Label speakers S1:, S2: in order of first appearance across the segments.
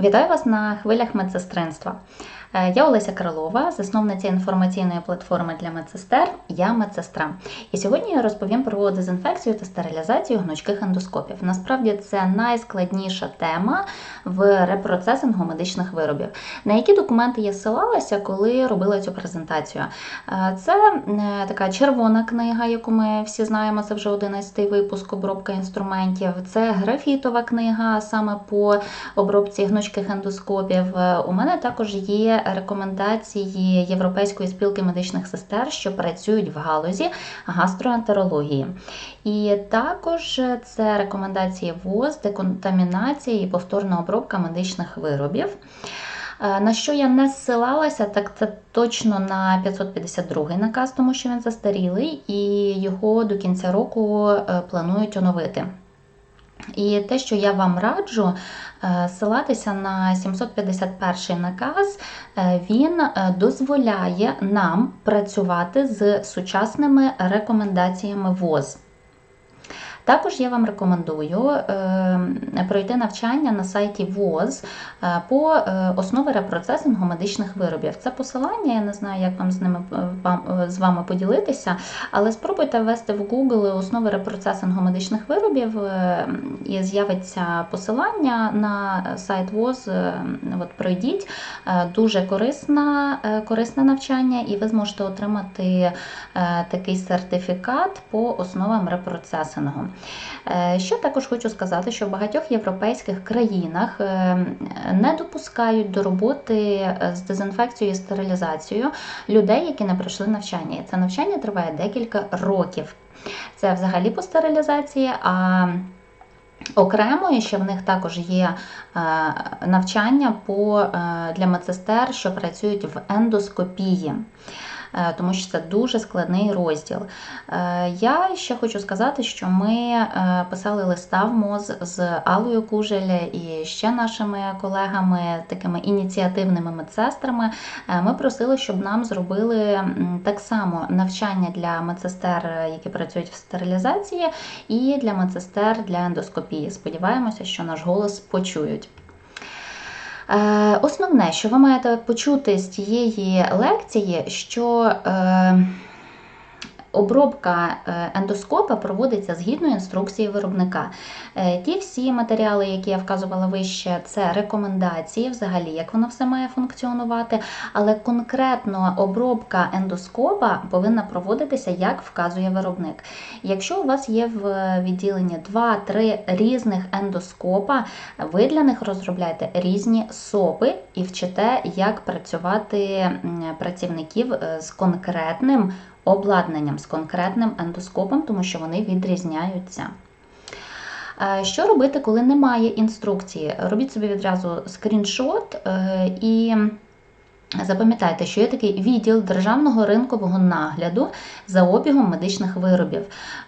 S1: Вітаю вас на хвилях медсестринства. Е, Я Олеся Крилова, засновниця інформаційної платформи для медсестер. Я медсестра. І сьогодні я розповім про дезінфекцію та стерилізацію гнучких ендоскопів. Насправді це найскладніша тема в репроцесингу медичних виробів. На які документи я ссилалася, коли робила цю презентацію? Е, Це е, така червона книга, яку ми всі знаємо. Це вже 11-й випуск обробка інструментів. Це графітова книга саме по обробці гнучких ендоскопів. У мене також є рекомендації Європейської спілки медичних сестер, що працюють в галузі гастроентерології. І також це рекомендації ВОЗ, деконтамінація і повторна обробка медичних виробів. Е, На що я не зсилалася, так це точно на 552 наказ, тому що він застарілий, і його до кінця року е, планують оновити. І те, що я вам раджу, е, ссилатися на 751 наказ, е, він е, дозволяє нам працювати з сучасними рекомендаціями ВОЗ. Також я вам рекомендую е, пройти навчання на сайті ВОЗ е, по е, основи репроцесингу медичних виробів. Це посилання, я не знаю, як вам з ними з вами поділитися, але спробуйте ввести в Google основи репроцесингу медичних виробів і з'явиться посилання на сайт ВОЗ. От пройдіть. Дуже корисна, корисне навчання, і ви зможете отримати такий сертифікат по основам репроцесингу. Е, Що також хочу сказати, що в багатьох європейських країнах е, не допускають до роботи е, з дезінфекцією і стерилізацією людей, які не пройшли навчання. І це навчання триває декілька років. Це взагалі по стерилізації. а Окремо ще в них також є навчання по, для медсестер, що працюють в ендоскопії. Е, Тому що це дуже складний розділ. Е, Я ще хочу сказати, що ми е, писали листа в МОЗ з Алою Кужель і ще нашими колегами, такими ініціативними медсестрами. Ми просили, щоб нам зробили так само навчання для медсестер, які працюють в стерилізації, і для медсестер для ендоскопії. Сподіваємося, що наш голос почують. Е, Основне, що ви маєте почути з цієї лекції, що е, обробка е, ендоскопа проводиться згідно інструкції виробника. Е, Ті всі матеріали, які я вказувала вище, це рекомендації, взагалі, як воно все має функціонувати. Але конкретно обробка ендоскопа повинна проводитися, як вказує виробник. Якщо у вас є в відділенні 2-3 різних ендоскопа, ви для них розробляєте різні СОПи і вчите, як працювати працівників е, з конкретним обладнанням, з конкретним ендоскопом, тому що вони відрізняються. Е, Що робити, коли немає інструкції? Робіть собі відразу скріншот е, і запам'ятайте, що є такий відділ державного ринкового нагляду за обігом медичних виробів.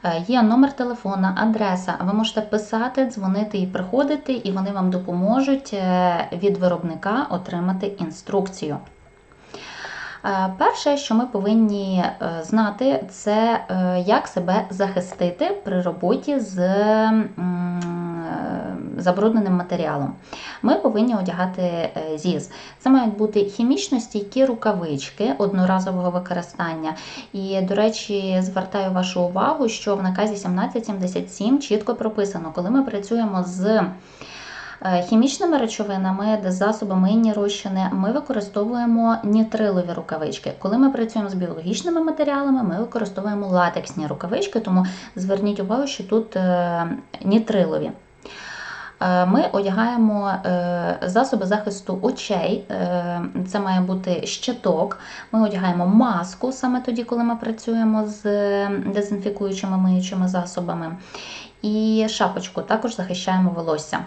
S1: Е, Є номер телефона, адреса. Ви можете писати, дзвонити і приходити, і вони вам допоможуть від виробника отримати інструкцію. Е, Перше, що ми повинні е, знати, це е, як себе захистити при роботі з забрудненим матеріалом. Ми повинні одягати ЗІЗ. Це мають бути хімічно стійкі рукавички одноразового використання. І, до речі, звертаю вашу увагу, що в наказі 1777 чітко прописано, коли ми працюємо з Хімічними речовинами, де засобами інні розчини, ми використовуємо нітрилові рукавички. Коли ми працюємо з біологічними матеріалами, ми використовуємо латексні рукавички, тому зверніть увагу, що тут е, нітрилові. Е, Ми одягаємо е, засоби захисту очей, е, це має бути щиток. Ми одягаємо маску саме тоді, коли ми працюємо з е, дезінфікуючими миючими засобами. І шапочку також захищаємо волосся.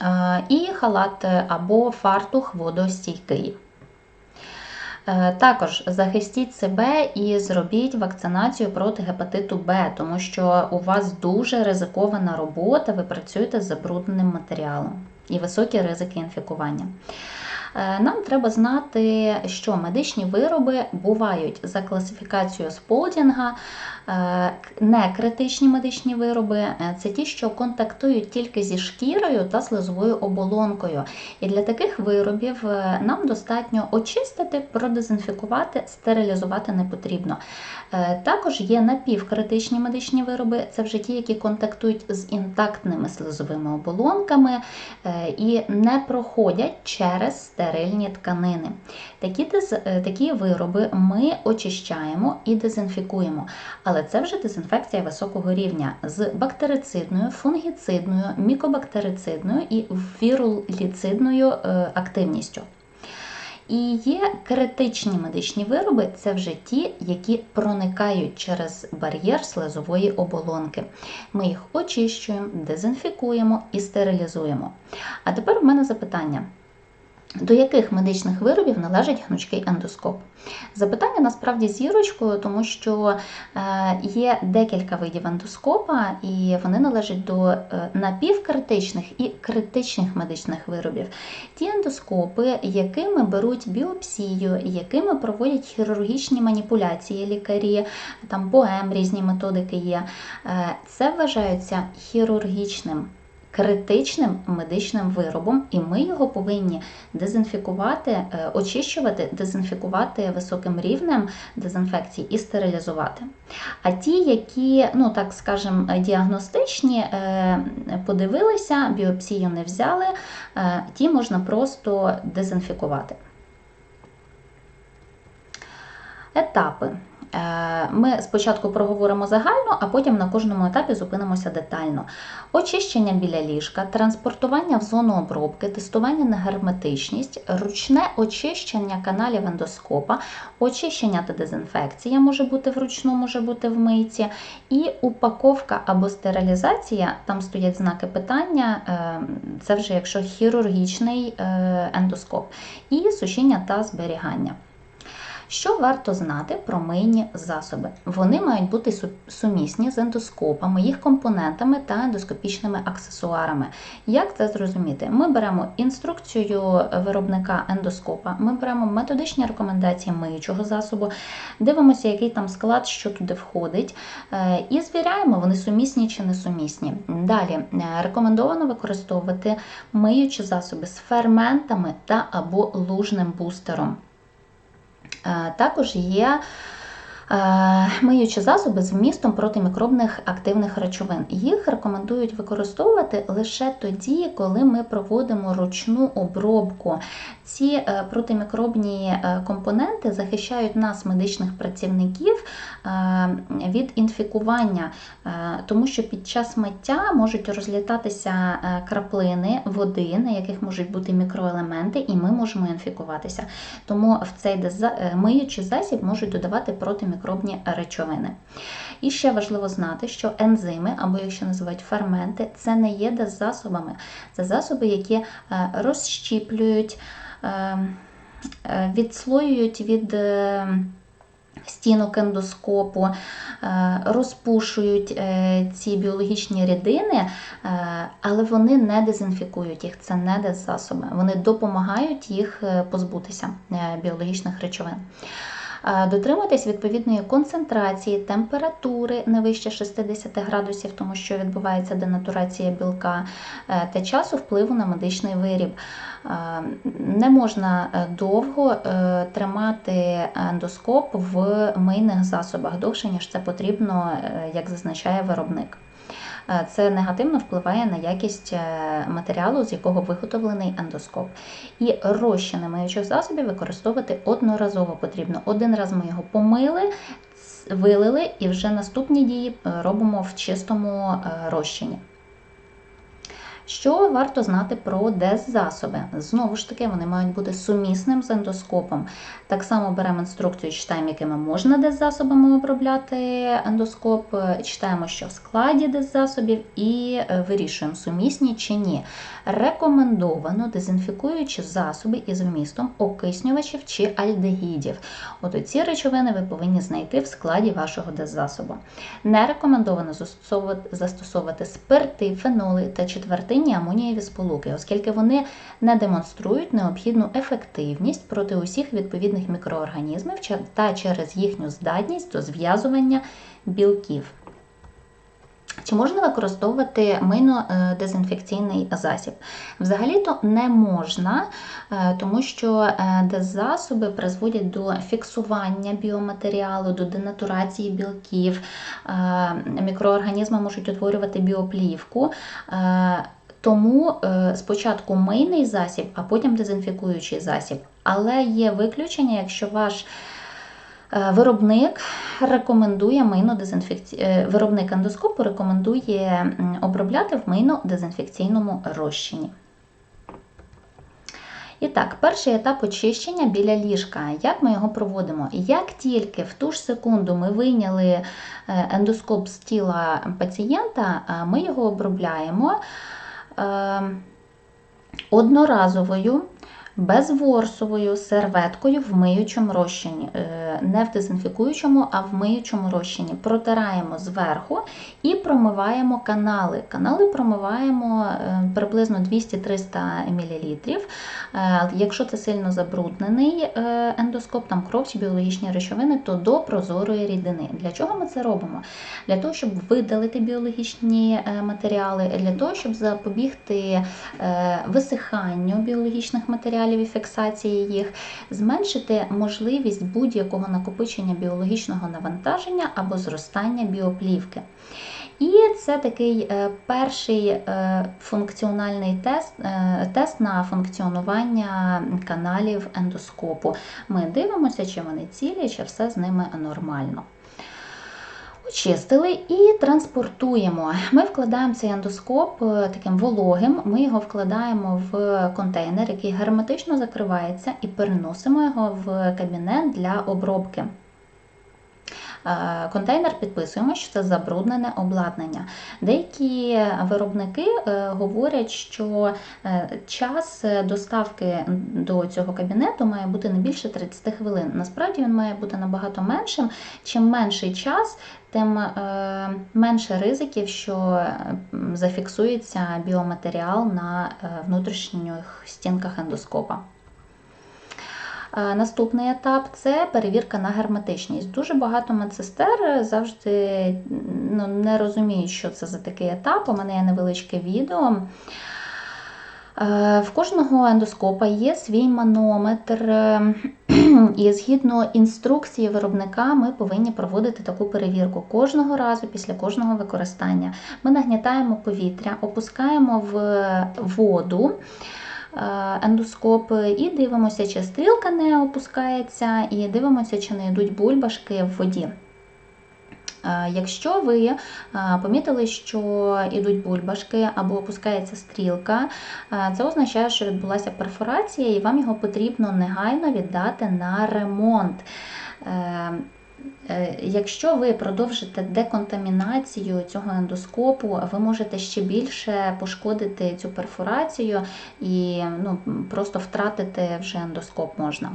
S1: Е, І халат або фартух водостійкий. Е, Також захистіть себе і зробіть вакцинацію проти гепатиту Б, тому що у вас дуже ризикована робота, ви працюєте з забрудненим матеріалом і високі ризики інфікування. Е, нам треба знати, що медичні вироби бувають за класифікацією Сполдінга, е, не критичні медичні вироби е, це ті, що контактують тільки зі шкірою та слизовою оболонкою. І для таких виробів нам достатньо очистити, продезінфікувати, стерилізувати не потрібно. Також є напівкритичні медичні вироби, це вже ті, які контактують з інтактними слизовими оболонками і не проходять через стерильні тканини. Такі е, такі вироби ми очищаємо і дезінфікуємо, але це вже дезінфекція високого рівня з бактерицидною, фунгіцидною, мікобактерицидною і віруліцидною е, активністю. І є критичні медичні вироби це вже ті, які проникають через бар'єр слизової оболонки. Ми їх очищуємо, дезінфікуємо і стерилізуємо. А тепер у мене запитання. До яких медичних виробів належить гнучкий ендоскоп? Запитання насправді зірочкою, тому що е, є декілька видів ендоскопа, і вони належать до е, напівкритичних і критичних медичних виробів. Ті ендоскопи, якими беруть біопсію, якими проводять хірургічні маніпуляції лікарі, там ПОЕМ, різні методики є, е, це вважається хірургічним критичним медичним виробом, і ми його повинні дезінфікувати, е, очищувати, дезінфікувати високим рівнем дезінфекції і стерилізувати. А ті, які, ну так скажемо, діагностичні, е, подивилися, біопсію не взяли, е, ті можна просто дезінфікувати. Етапи. Е, ми спочатку проговоримо загально, а потім на кожному етапі зупинимося детально. Очищення біля ліжка, транспортування в зону обробки, тестування на герметичність, ручне очищення каналів ендоскопа, очищення та дезінфекція може бути вручну, може бути в мийці, і упаковка або стерилізація, там стоять знаки питання, е, це вже якщо хірургічний е, ендоскоп, і сушіння та зберігання. Що варто знати про мийні засоби? Вони мають бути сумісні з ендоскопами, їх компонентами та ендоскопічними аксесуарами. Як це зрозуміти? Ми беремо інструкцію виробника ендоскопа, ми беремо методичні рекомендації миючого засобу, дивимося, який там склад, що туди входить, е, і звіряємо, вони сумісні чи не сумісні. Далі е, рекомендовано використовувати миючі засоби з ферментами та або лужним бустером. Е, також є миючі засоби з вмістом протимікробних активних речовин. Їх рекомендують використовувати лише тоді, коли ми проводимо ручну обробку. Ці е, протимікробні е, компоненти захищають нас, медичних працівників, від інфікування, тому що під час миття можуть розлітатися краплини води, на яких можуть бути мікроелементи, і ми можемо інфікуватися. Тому в цей миючий засіб можуть додавати протимікробні антимікробні речовини. І ще важливо знати, що ензими, або якщо називають ферменти, це не є деззасобами. Це засоби, які е, розщіплюють, е, е, відслоюють від. Стінок ендоскопу, розпушують ці біологічні рідини, але вони не дезінфікують їх, це не деззасоби. Вони допомагають їх позбутися біологічних речовин. Дотримуйтесь відповідної концентрації, температури не вище 60 градусів, тому що відбувається денатурація білка е, та часу впливу на медичний виріб. Не можна е, довго е, тримати ендоскоп в мийних засобах довше, ніж це потрібно, як зазначає виробник. Е, це негативно впливає на якість е, матеріалу, з якого виготовлений ендоскоп. І розчини миючих засобів використовувати одноразово потрібно. Один раз ми його помили, вилили і вже наступні дії е, робимо в чистому розчині. Що варто знати про деззасоби? Знову ж таки, вони мають бути сумісним з ендоскопом. Так само беремо інструкцію, читаємо, якими можна деззасобами обробляти ендоскоп, читаємо, що в складі деззасобів, і е, вирішуємо, сумісні чи ні. Рекомендовано дезінфікуючи засоби із вмістом окиснювачів чи альдегідів. От ці речовини ви повинні знайти в складі вашого деззасобу. Не рекомендовано застосовувати спирти, феноли та четвертий тваринні амонієві сполуки, оскільки вони не демонструють необхідну ефективність проти усіх відповідних мікроорганізмів та через їхню здатність до зв'язування білків. Чи можна використовувати мийно-дезінфекційний засіб? Взагалі-то не можна, е, тому що е, деззасоби призводять до фіксування біоматеріалу, до денатурації білків, е, мікроорганізми можуть утворювати біоплівку. Тому спочатку мийний засіб, а потім дезінфікуючий засіб. Але є виключення, якщо ваш Е, виробник рекомендує мийно дезінфекці... Е, виробник ендоскопу рекомендує обробляти в мийно-дезінфекційному розчині. І так, перший етап очищення біля ліжка. Як ми його проводимо? Як тільки в ту ж секунду ми вийняли е, ендоскоп з тіла пацієнта, ми його обробляємо одноразовою безворсовою серветкою в миючому розчині, е, не в дезінфікуючому, а в миючому розчині. Протираємо зверху і промиваємо канали. Канали промиваємо е, приблизно 200-300 мл. Е, якщо це сильно забруднений ендоскоп, там кров чи біологічні речовини, то до прозорої рідини. Для чого ми це робимо? Для того, щоб видалити біологічні матеріали, для того, щоб запобігти висиханню біологічних матеріалів матеріалів і фіксації їх, зменшити можливість будь-якого накопичення біологічного навантаження або зростання біоплівки. І це такий е, перший е, функціональний тест е, тест на функціонування каналів ендоскопу. Ми дивимося, чи вони цілі, чи все з ними нормально. Очистили і транспортуємо. Ми вкладаємо цей ендоскоп е, таким вологим, ми його вкладаємо в контейнер, який герметично закривається, і переносимо його в кабінет для обробки. Е, контейнер підписуємо, що це забруднене обладнання. Деякі виробники е, говорять, що час доставки до цього кабінету має бути не більше 30 хвилин. Насправді він має бути набагато меншим. Чим менший час, тим е, менше ризиків, що зафіксується біоматеріал на е, внутрішніх стінках ендоскопа. Е, наступний етап це перевірка на герметичність. Дуже багато медсестер завжди ну, не розуміють, що це за такий етап. У мене є невеличке відео. В кожного ендоскопа є свій манометр, і згідно інструкції виробника, ми повинні проводити таку перевірку кожного разу після кожного використання. Ми нагнітаємо повітря, опускаємо в воду. Ендоскоп і дивимося, чи стрілка не опускається, і дивимося, чи не йдуть бульбашки в воді. Е, якщо ви е, помітили, що йдуть бульбашки або опускається стрілка, е, це означає, що відбулася перфорація, і вам його потрібно негайно віддати на ремонт. Якщо ви продовжите деконтамінацію цього ендоскопу, ви можете ще більше пошкодити цю перфорацію і ну, просто втратити вже ендоскоп можна.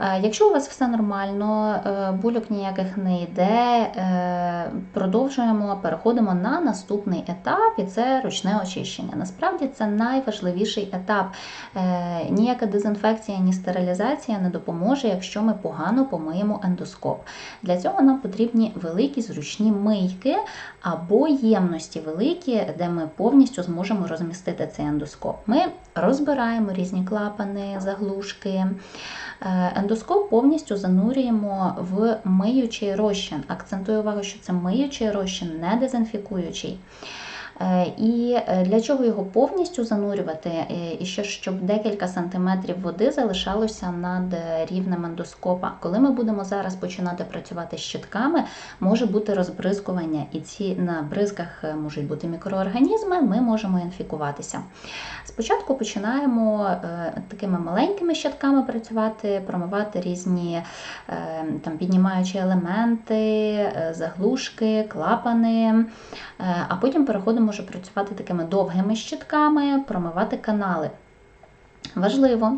S1: Е, якщо у вас все нормально, е, бульок ніяких не йде, е, продовжуємо, переходимо на наступний етап, і це ручне очищення. Насправді це найважливіший етап. Ніяка дезінфекція, ні стерилізація не допоможе, якщо ми погано помиємо ендоскоп. Для цього нам потрібні великі зручні мийки або ємності великі, де ми повністю зможемо розмістити цей ендоскоп. Ми розбираємо різні клапани, заглушки. Е, ендоскоп повністю занурюємо в миючий розчин. Акцентую увагу, що це миючий розчин, не дезінфікуючий. Е, і е, для чого його повністю занурювати, е, і ще щоб декілька сантиметрів води залишалося над рівнем ендоскопа. Коли ми будемо зараз починати працювати з щитками, може бути розбризкування, і ці на бризках можуть бути мікроорганізми, ми можемо інфікуватися. Спочатку починаємо такими маленькими щитками працювати, промивати різні там, піднімаючі елементи, заглушки, клапани, а потім переходимо може працювати такими довгими щитками, промивати канали. Важливо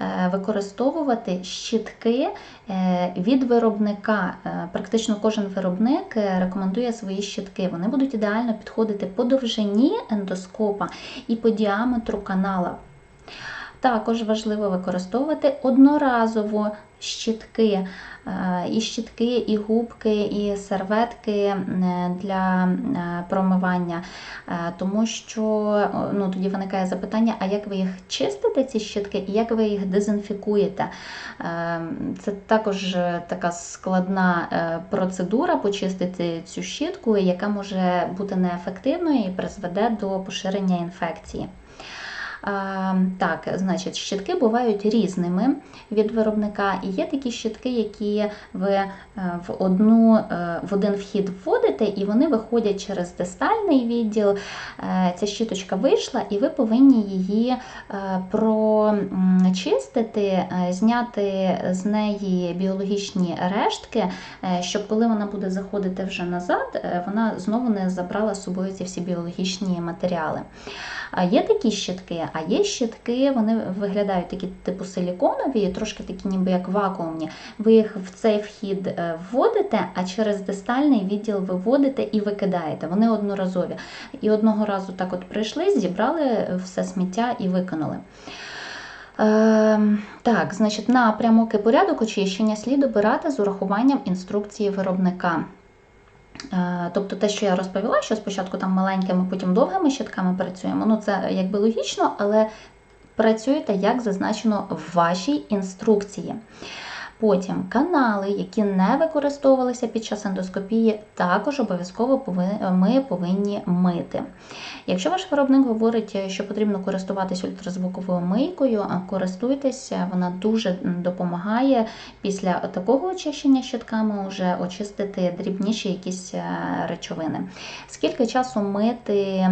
S1: е, використовувати щітки е, від виробника. Е, Практично кожен виробник рекомендує свої щітки. Вони будуть ідеально підходити по довжині ендоскопа і по діаметру канала. Також важливо використовувати одноразово щітки, Е, і щітки, і губки, і серветки е, для е, промивання, тому що ну, тоді виникає запитання, а як ви їх чистите, ці щітки, і як ви їх дезінфікуєте? Це також така складна процедура почистити цю щітку, яка може бути неефективною і призведе до поширення інфекції. Так, значить, щітки бувають різними від виробника, і є такі щітки, які ви е, в одну е, в один вхід вводите, і вони виходять через дистальний відділ. Е, Ця щіточка вийшла, і ви повинні її прочистити, зняти з неї біологічні рештки, щоб коли вона буде заходити вже назад, вона знову не забрала з собою ці всі біологічні матеріали. Є такі щітки, а є щітки, вони виглядають такі типу силіконові, трошки такі ніби як вакуумні. Ви їх в цей вхід е, вводите, а через дистальний відділ виводите і викидаєте. Вони одноразові. І одного разу так от прийшли, зібрали все сміття і викинули. Е, так, значить, напрямок і порядок очищення слід обирати з урахуванням інструкції виробника. Е, Тобто те, що я розповіла, що спочатку там маленькими, потім довгими щитками працюємо, ну це якби логічно, але працюєте, як зазначено в вашій інструкції. Потім канали, які не використовувалися під час ендоскопії, також обов'язково ми повинні мити. Якщо ваш виробник говорить, що потрібно користуватись ультразвуковою мийкою, користуйтеся, вона дуже допомагає після такого очищення щітками вже очистити дрібніші якісь е, речовини. Скільки часу мити?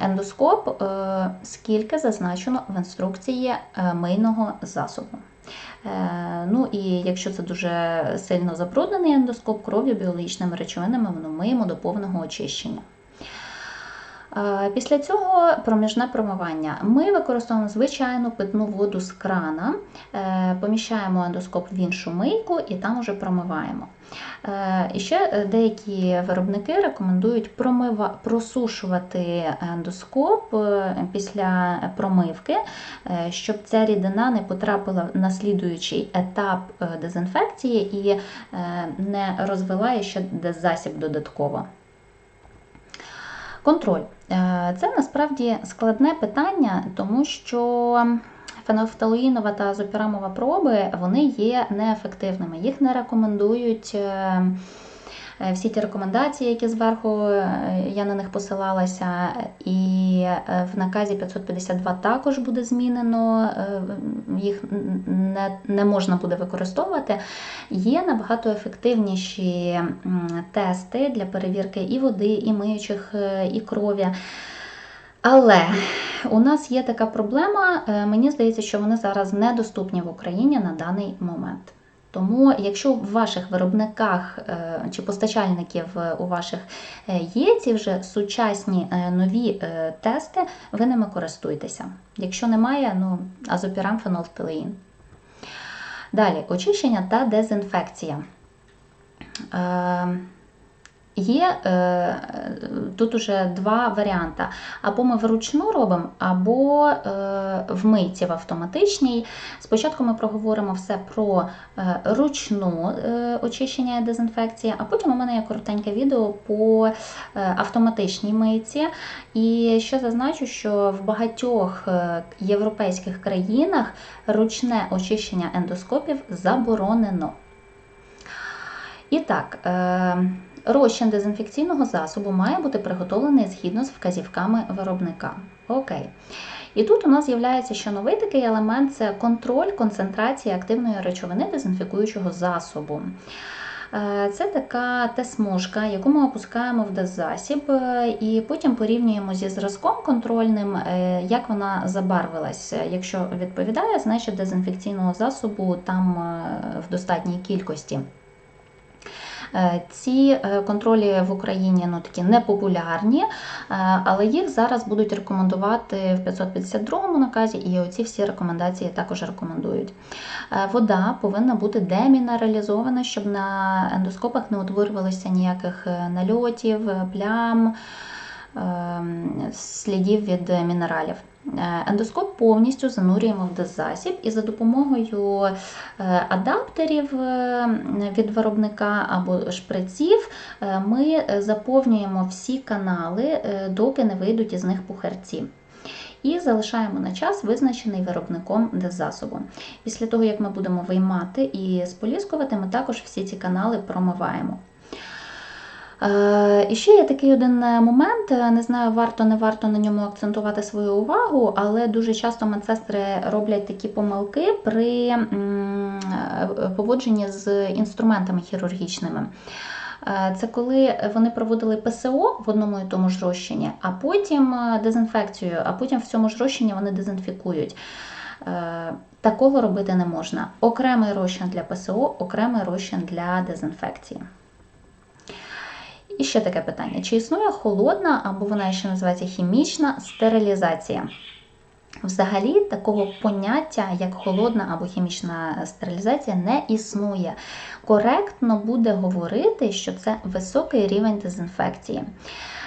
S1: Ендоскоп, е, скільки зазначено в інструкції е, мийного засобу. Е, Ну і якщо це дуже сильно забруднений ендоскоп кров'ю, біологічними речовинами, ми миємо до повного очищення. Після цього проміжне промивання. Ми використовуємо звичайну питну воду з крана, е, поміщаємо ендоскоп в іншу мийку і там уже промиваємо. Е, І ще е, деякі виробники рекомендують промива... просушувати ендоскоп після промивки, щоб ця рідина не потрапила в наслідуючий етап дезінфекції і не розвила ще засіб додатково. Контроль. Е, Це насправді складне питання, тому що фенофталоїнова та зопірамова проби вони є неефективними. Їх не рекомендують. Е, Всі ті рекомендації, які зверху е, я на них посилалася, і е, в наказі 552 також буде змінено, їх не, не можна буде використовувати. Є набагато ефективніші тести для перевірки і води, і миючих, і крові. Але у нас є така проблема, мені здається, що вони зараз недоступні в Україні на даний момент. Тому, якщо в ваших виробниках е, чи постачальників е, у ваших е, є ці вже сучасні нові тести, ви ними користуйтеся. Якщо немає, ну азопірам фенолфталеїн. Далі очищення та дезінфекція. Є е, тут уже два варіанти. Або ми вручну робимо, або е, в мийці в автоматичній. Спочатку ми проговоримо все про е, ручну очищення і дезінфекція, а потім у мене є коротеньке відео по автоматичній мийці. І ще зазначу, що в багатьох європейських країнах ручне очищення ендоскопів заборонено. І так, розчин дезінфекційного засобу має бути приготовлений згідно з вказівками виробника. Окей. І тут у нас з'являється ще новий такий елемент це контроль концентрації активної речовини дезінфікуючого засобу. Е, Це така те-смужка, яку ми опускаємо в деззасіб, е, і потім порівнюємо зі зразком контрольним, е, як вона забарвилась. Якщо відповідає, значить дезінфекційного засобу там в достатній кількості. Е, Ці е, контролі в Україні ну, такі непопулярні, е, але їх зараз будуть рекомендувати в 552-му наказі, і оці всі рекомендації також рекомендують. Вода повинна бути демінералізована, щоб на ендоскопах не утворювалося ніяких нальотів, плям, ем, слідів від мінералів. Е, Ендоскоп повністю занурюємо в деззасіб і за допомогою е, адаптерів е, від виробника або шприців ми заповнюємо всі канали, доки не вийдуть із них пухарці. І залишаємо на час, визначений виробником деззасобу. Після того, як ми будемо виймати і споліскувати, ми також всі ці канали промиваємо. Е, І ще є такий один е, момент, е, не знаю, варто не варто на ньому акцентувати свою увагу, але дуже часто медсестри роблять такі помилки при поводженні з інструментами хірургічними. Це коли вони проводили ПСО в одному і тому ж розчині, а потім дезінфекцію, а потім в цьому ж розчині вони дезінфікують. Такого робити не можна. Окремий розчин для ПСО, окремий розчин для дезінфекції. І ще таке питання: чи існує холодна, або вона ще називається хімічна стерилізація? Взагалі, такого поняття, як холодна або хімічна стерилізація, не існує. Коректно буде говорити, що це високий рівень дезінфекції.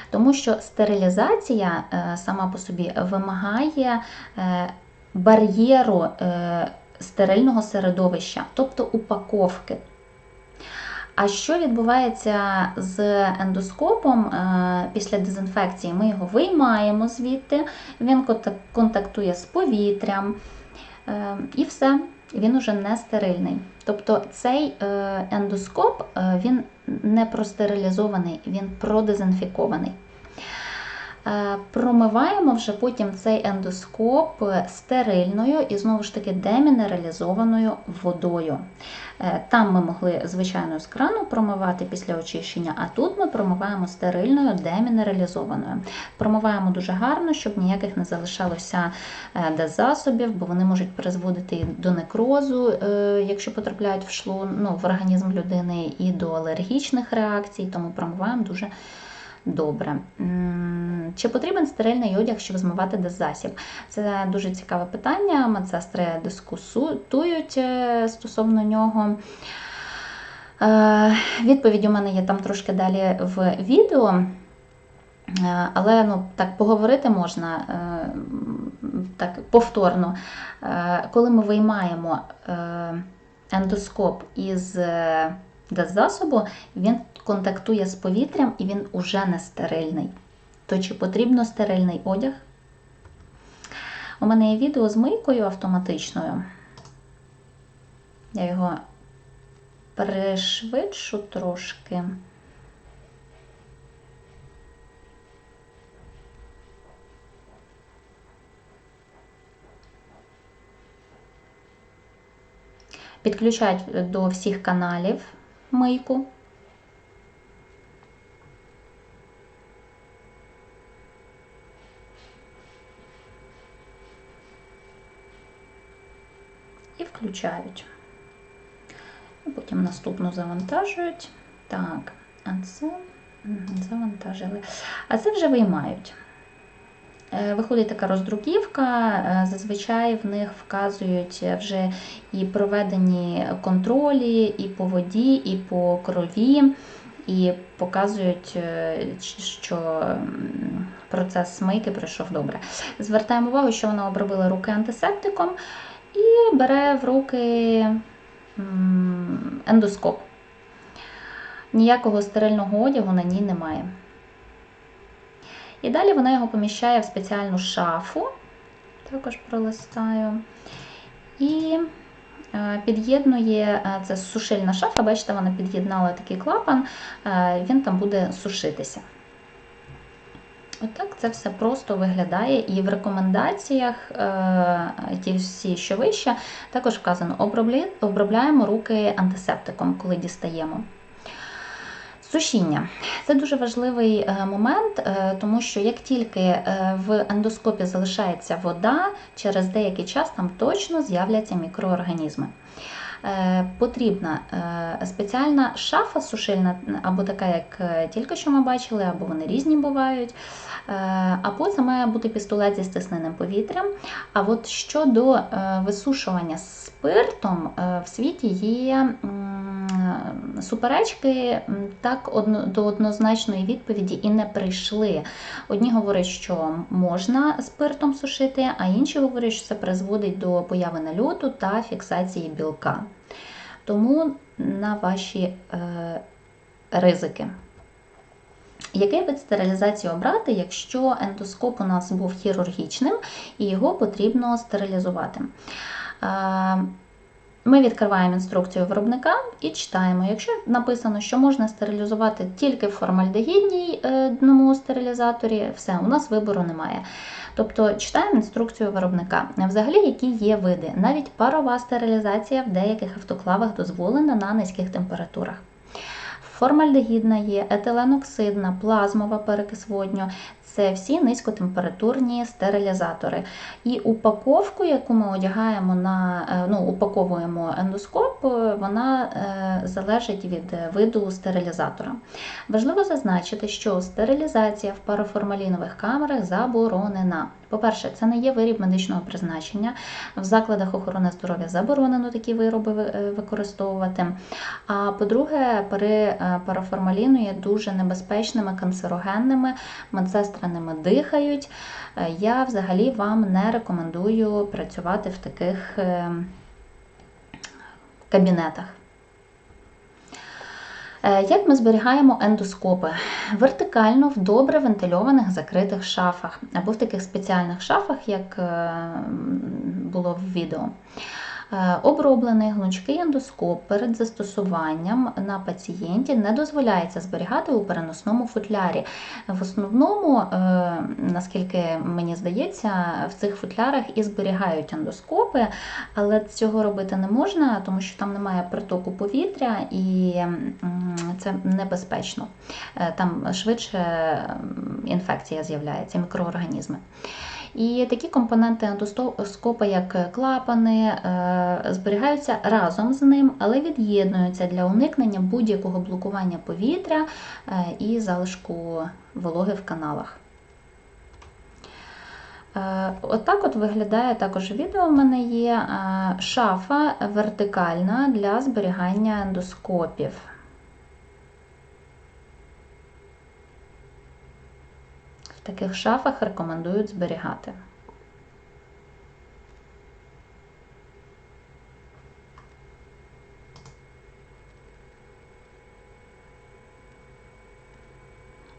S1: Тому що стерилізація е, сама по собі вимагає е, бар'єру е, стерильного середовища, тобто упаковки. А що відбувається з ендоскопом е, після дезінфекції? Ми його виймаємо звідти, він контактує з повітрям е, і все, він уже не стерильний. Тобто цей е, ендоскоп він не простерилізований, він продезінфікований. Е, Промиваємо вже потім цей ендоскоп стерильною і знову ж таки демінералізованою водою. Е, Там ми могли звичайно з крану промивати після очищення, а тут ми промиваємо стерильною, демінералізованою. Промиваємо дуже гарно, щоб ніяких не залишалося е, деззасобів, бо вони можуть призводити до некрозу, якщо потрапляють в шлун, ну, в організм людини, і до алергічних реакцій, тому промиваємо дуже добре. Чи потрібен стерильний одяг, щоб змивати деззасіб? Це дуже цікаве питання. Медсестри дискусують е, стосовно нього. Е, Відповідь у мене є там трошки далі в відео. Е, Але ну, так поговорити можна так повторно. Коли ми виймаємо ендоскоп із деззасобу, він контактує з повітрям і він уже не стерильний. То чи потрібно стерильний одяг? У мене є відео з мийкою автоматичною. Я його пришвидшу трошки. Підключають до всіх каналів мийку. І включають. І Потім наступну завантажують. Так, а це завантажили. А це вже виймають. Е, Виходить така роздруківка, е, зазвичай в них вказують вже і проведені контролі, і по воді, і по крові, і показують, е, що процес смийки пройшов добре. Звертаємо увагу, що вона обробила руки антисептиком і бере в руки ендоскоп. Ніякого стерильного одягу на ній немає. І далі вона його поміщає в спеціальну шафу, також пролистаю. І е, під'єднує е, це сушильна шафа, бачите, вона під'єднала такий клапан, е, він там буде сушитися. Отак це все просто виглядає. І в рекомендаціях, е, ті всі, що вище, також вказано: обробляємо руки антисептиком, коли дістаємо. Сушіння це дуже важливий е, момент, е, тому що як тільки в ендоскопі залишається вода, через деякий час там точно з'являться мікроорганізми. Е, потрібна е, спеціальна шафа сушильна, або така, як е, тільки що ми бачили, або вони різні бувають. Або це має бути пістолет зі стисненим повітрям. А от щодо висушування спиртом, в світі є суперечки так до однозначної відповіді і не прийшли. Одні говорять, що можна спиртом сушити, а інші говорять, що це призводить до появи нальоту та фіксації білка. Тому на ваші ризики. Який вид стерилізації обрати, якщо ендоскоп у нас був хірургічним і його потрібно стерилізувати? Ми відкриваємо інструкцію виробника і читаємо. Якщо написано, що можна стерилізувати тільки в формальдегідній дному стерилізаторі, все, у нас вибору немає. Тобто читаємо інструкцію виробника. Взагалі, які є види. Навіть парова стерилізація в деяких автоклавах дозволена на низьких температурах формальдегідна є, етиленоксидна, плазмова перекис водню. Це всі низькотемпературні стерилізатори. І упаковку, яку ми одягаємо на е, ну, упаковуємо ендоскоп, е, вона е, залежить від виду стерилізатора. Важливо зазначити, що стерилізація в параформалінових камерах заборонена. По-перше, це не є виріб медичного призначення. В закладах охорони здоров'я заборонено такі вироби використовувати. А по-друге, пари параформаліну є дуже небезпечними, канцерогенними. Медсестри ними дихають. Е, я взагалі вам не рекомендую працювати в таких е, кабінетах. Е, як ми зберігаємо ендоскопи? Вертикально в добре вентильованих закритих шафах, або в таких спеціальних шафах, як було в відео. Е, оброблений гнучкий ендоскоп перед застосуванням на пацієнті не дозволяється зберігати у переносному футлярі. В основному, е, наскільки мені здається, в цих футлярах і зберігають ендоскопи, але цього робити не можна, тому що там немає притоку повітря і це небезпечно. Е, там швидше інфекція з'являється, мікроорганізми. І такі компоненти ендоскопа, як клапани, е, зберігаються разом з ним, але від'єднуються для уникнення будь-якого блокування повітря е, і залишку вологи в каналах. Е, Отак от, от виглядає також відео. У мене є шафа вертикальна для зберігання ендоскопів. Таких шафах рекомендують зберігати.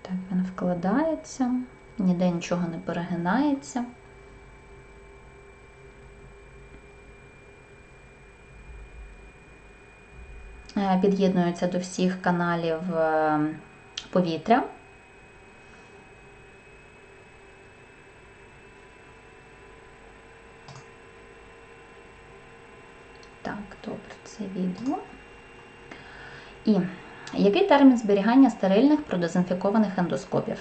S1: Так, він вкладається, ніде нічого не перегинається. Е, під'єднується до всіх каналів е, повітря. це відео. І який термін зберігання стерильних продезінфікованих ендоскопів?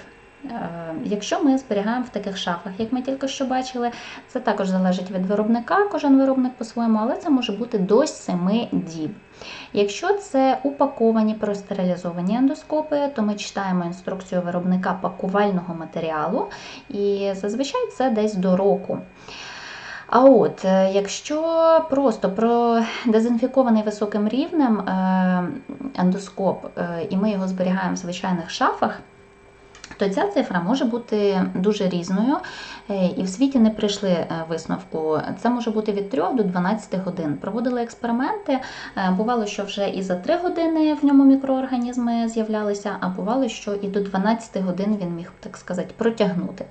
S1: Е, якщо ми зберігаємо в таких шафах, як ми тільки що бачили, це також залежить від виробника, кожен виробник по-своєму, але це може бути до 7 діб. Якщо це упаковані простерилізовані ендоскопи, то ми читаємо інструкцію виробника пакувального матеріалу, і зазвичай це десь до року. А от, е, якщо просто продезінфікований високим рівнем е, ендоскоп, е, і ми його зберігаємо в звичайних шафах, то ця цифра може бути дуже різною, і в світі не прийшли висновку. Це може бути від 3 до 12 годин. Проводили експерименти. Бувало, що вже і за 3 години в ньому мікроорганізми з'являлися, а бувало, що і до 12 годин він міг, так сказати, протягнути.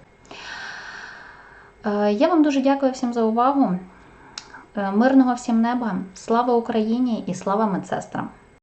S1: Е, я вам дуже дякую всім за увагу. Е, мирного всім неба! Слава Україні і слава медсестрам!